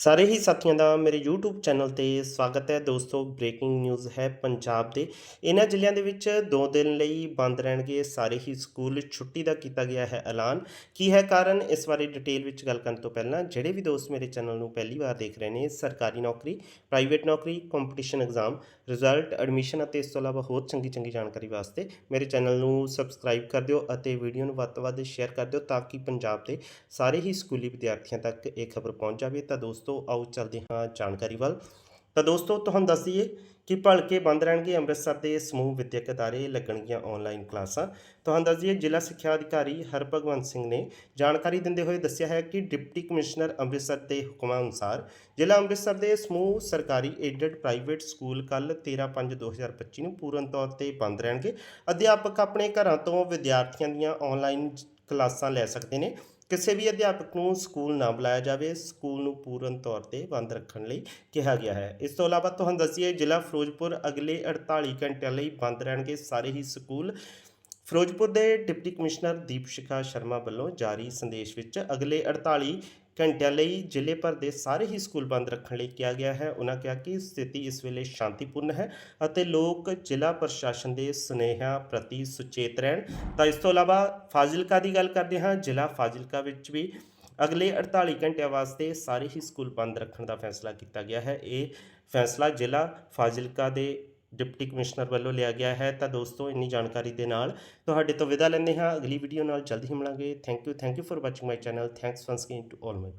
ਸਾਰੇ ਹੀ ਸਾਥੀਆਂ ਦਾ ਮੇਰੇ YouTube ਚੈਨਲ ਤੇ ਸਵਾਗਤ ਹੈ। ਦੋਸਤੋ ਬ੍ਰੇਕਿੰਗ ਨਿਊਜ਼ ਹੈ ਪੰਜਾਬ ਦੇ। ਇਹਨਾਂ ਜ਼ਿਲ੍ਹਿਆਂ ਦੇ ਵਿੱਚ 2 ਦਿਨ ਲਈ ਬੰਦ ਰਹਿਣਗੇ। ਸਾਰੇ ਹੀ ਸਕੂਲ ਛੁੱਟੀ ਦਾ ਕੀਤਾ ਗਿਆ ਹੈ ਐਲਾਨ। ਕੀ ਹੈ ਕਾਰਨ? ਇਸ ਬਾਰੇ ਡਿਟੇਲ ਵਿੱਚ ਗੱਲ ਕਰਨ ਤੋਂ ਪਹਿਲਾਂ ਜਿਹੜੇ ਵੀ ਦੋਸਤ ਮੇਰੇ ਚੈਨਲ ਨੂੰ ਪਹਿਲੀ ਵਾਰ ਦੇਖ ਰਹੇ ਨੇ, ਸਰਕਾਰੀ ਨੌਕਰੀ ਪ੍ਰਾਈਵੇਟ ਨੌਕਰੀ ਕੰਪੀਟੀਸ਼ਨ ਐਗਜ਼ਾਮ ਰਿਜ਼ਲਟ ਐਡਮਿਸ਼ਨ ਅਤੇ ਇਸ ਤੋਂ ਇਲਾਵਾ ਹੋਰ ਚੰਗੀ ਚੰਗੀ ਜਾਣਕਾਰੀ ਵਾਸਤੇ ਮੇਰੇ ਚੈਨਲ ਨੂੰ ਸਬਸਕ੍ਰਾਈਬ ਕਰ ਦਿਓ ਅਤੇ ਵੀਡੀਓ ਨੂੰ ਵੱਧ ਤੋਂ ਵੱਧ ਸ਼ੇਅਰ ਕਰ ਦਿਓ ਤਾਂ ਕਿ ਪੰਜਾਬ ਦੇ ਸਾਰੇ ਹੀ ਸਕੂਲੀ ਵਿਦਿਆਰਥੀਆਂ ਤੱਕ ਇਹ ਖਬਰ ਪਹੁੰਚ ਜਾਵੇ। ਤਾਂ ਦੋਸਤੋ ਆਓ ਚੱਲਦੇ ਹਾਂ ਜਾਣਕਾਰੀ ਵੱਲ। ਤਾਂ ਦੋਸਤੋ, ਤੁਹਾਨੂੰ ਦੱਸ ਦਈਏ ਕਿ ਭਲਕੇ ਬੰਦ ਰਹਿਣਗੇ ਅੰਮ੍ਰਿਤਸਰ ਦੇ ਸਮੂਹ ਵਿਦਿਅਕ ਅਦਾਰੇ ਲੱਗਣਗੀਆਂ ਆਨਲਾਈਨ ਕਲਾਸਾਂ। ਤੁਹਾਨੂੰ ਦੱਸ ਦਈਏ, ਜ਼ਿਲ੍ਹਾ ਸਿੱਖਿਆ ਅਧਿਕਾਰੀ ਹਰਭਗਵੰਤ ਸਿੰਘ ਨੇ ਜਾਣਕਾਰੀ ਦਿੰਦੇ ਹੋਏ ਦੱਸਿਆ ਹੈ ਕਿ ਡਿਪਟੀ ਕਮਿਸ਼ਨਰ ਅੰਮ੍ਰਿਤਸਰ ਦੇ ਹੁਕਮਾਂ ਅਨੁਸਾਰ ਜ਼ਿਲ੍ਹਾ ਅੰਮ੍ਰਿਤਸਰ ਦੇ ਸਮੂਹ ਸਰਕਾਰੀ ਏਡਡ ਪ੍ਰਾਈਵੇਟ ਸਕੂਲ ਕੱਲ 13/5/2025 ਨੂੰ ਪੂਰਨ ਤੌਰ ਤੇ ਬੰਦ ਰਹਿਣਗੇ। ਅਧਿਆਪਕ ਆਪਣੇ ਘਰਾਂ ਤੋਂ ਵਿਦਿਆਰਥੀਆਂ ਦੀਆਂ ਆਨਲਾਈਨ ਕਲਾਸਾਂ ਲੈ ਸਕਦੇ ਨੇ। ਕਿਸੇ ਵੀ ਅਧਿਆਪਕ ਨੂੰ ਸਕੂਲ ਨਾ ਬੁਲਾਇਆ ਜਾਵੇ, ਸਕੂਲ ਨੂੰ ਪੂਰਨ ਤੌਰ ਤੇ ਬੰਦ ਰੱਖਣ ਲਈ ਕਿਹਾ ਗਿਆ ਹੈ। ਇਸ ਤੋਂ ਇਲਾਵਾ ਤੁਹਾਨੂੰ ਦੱਸੀਏ, ਜ਼ਿਲ੍ਹਾ ਫਿਰੋਜ਼ਪੁਰ ਅਗਲੇ 48 ਘੰਟਿਆਂ ਲਈ ਬੰਦ ਰਹਿਣਗੇ ਸਾਰੇ ਹੀ ਸਕੂਲ। ਫਿਰੋਜ਼ਪੁਰ ਦੇ ਡਿਪਟੀ ਕਮਿਸ਼ਨਰ ਦੀਪਸ਼ਿਖਾ ਸ਼ਰਮਾ ਵੱਲੋਂ ਜਾਰੀ ਸੰਦੇਸ਼ ਵਿੱਚ ਅਗਲੇ 48 ਘੰਟਿਆਂ ਲਈ ਜ਼ਿਲ੍ਹੇ ਭਰ ਦੇ ਸਾਰੇ ਹੀ ਸਕੂਲ ਬੰਦ ਰੱਖਣ ਲਈ ਕਿਹਾ ਗਿਆ ਹੈ। ਉਹਨਾਂ ਕਿਹਾ ਕਿ ਸਥਿਤੀ ਇਸ ਵੇਲੇ ਸ਼ਾਂਤੀਪੂਰਨ ਹੈ ਅਤੇ ਲੋਕ ਜ਼ਿਲ੍ਹਾ ਪ੍ਰਸ਼ਾਸਨ ਦੇ ਸੁਨੇਹਿਆਂ ਪ੍ਰਤੀ ਸੁਚੇਤ ਰਹਿਣ। ਤਾਂ ਇਸ ਤੋਂ ਇਲਾਵਾ ਫਾਜ਼ਿਲਕਾ ਦੀ ਗੱਲ ਕਰਦੇ ਹਾਂ। ਜ਼ਿਲ੍ਹਾ ਫਾਜ਼ਿਲਕਾ ਵਿੱਚ ਵੀ ਅਗਲੇ 48 ਘੰਟਿਆਂ ਵਾਸਤੇ ਸਾਰੇ ਹੀ ਸਕੂਲ ਬੰਦ ਰੱਖਣ ਦਾ ਫੈਸਲਾ ਕੀਤਾ ਗਿਆ ਹੈ। ਇਹ ਫੈਸਲਾ ਜ਼ਿਲ੍ਹਾ ਫਾਜ਼ਿਲਕਾ ਦੇ ਡਿਪਟੀ ਕਮਿਸ਼ਨਰ ਵੱਲੋਂ ਲਿਆ ਗਿਆ ਹੈ। ਤਾਂ ਦੋਸਤੋ, ਇੰਨੀ ਜਾਣਕਾਰੀ ਦੇ ਨਾਲ ਤੁਹਾਡੇ ਤੋਂ ਵਿਦਾ ਲੈਂਦੇ ਹਾਂ। ਅਗਲੀ ਵੀਡੀਓ ਨਾਲ ਜਲਦੀ ਹੀ ਮਿਲਾਂਗੇ। Thank you thank you for watching my channel thanks once again to all my